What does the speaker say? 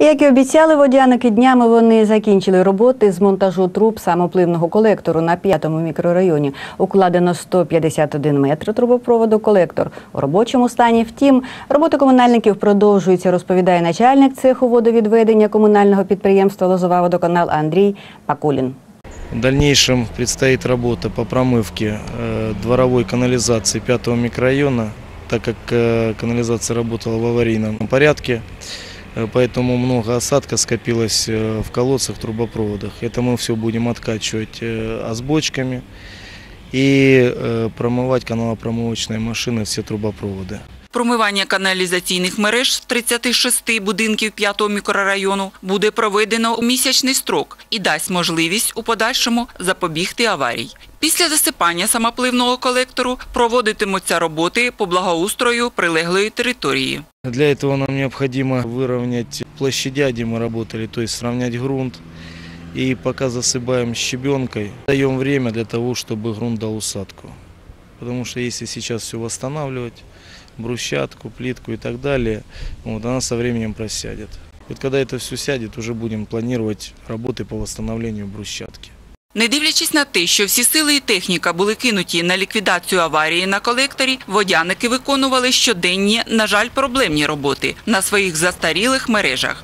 І, Як і обіцяли водяники, днями вони закінчили роботи з монтажу труб самопливного колектору на п'ятому мікрорайоні. Укладено 151 метр трубопроводу колектор у робочому стані. Втім, роботи комунальників продовжуються, розповідає начальник цеху водовідведення комунального підприємства Лозова водоканал Андрій Пакулін. В дальнейшем предстоит работа по промывке э, дворовой канализации 5 микрорайона, так как э, канализация работала в аварийном порядке, э, поэтому много осадка скопилось э, в колодцах, трубопроводах. Это мы все будем откачивать э, озбочками и э, промывать каналопромывочной машиной все трубопроводы. Промивання каналізаційних мереж 36 будинків 5-го мікрорайону буде проведено у місячний строк і дасть можливість у подальшому запобігти аварій. Після засипання самопливного колектору проводитимуться роботи по благоустрою прилеглої території. Для этого нам необходимо выровнять площадя, где мы работали, то есть сравнять грунт. И пока засыпаем щебенкой, даем время для того, чтобы грунт дал усадку. Потому что если сейчас все восстанавливать, брусчатку, плитку и так далее, вот, она со временем просядет. Вот когда это все сядет, уже будем планировать работы по восстановлению брусчатки. Не дивлячись на те, що всі сили і техніка були кинуті на ліквідацію аварії на колекторі, водяники виконували щоденні, на жаль, проблемні роботи на своїх застарілих мережах.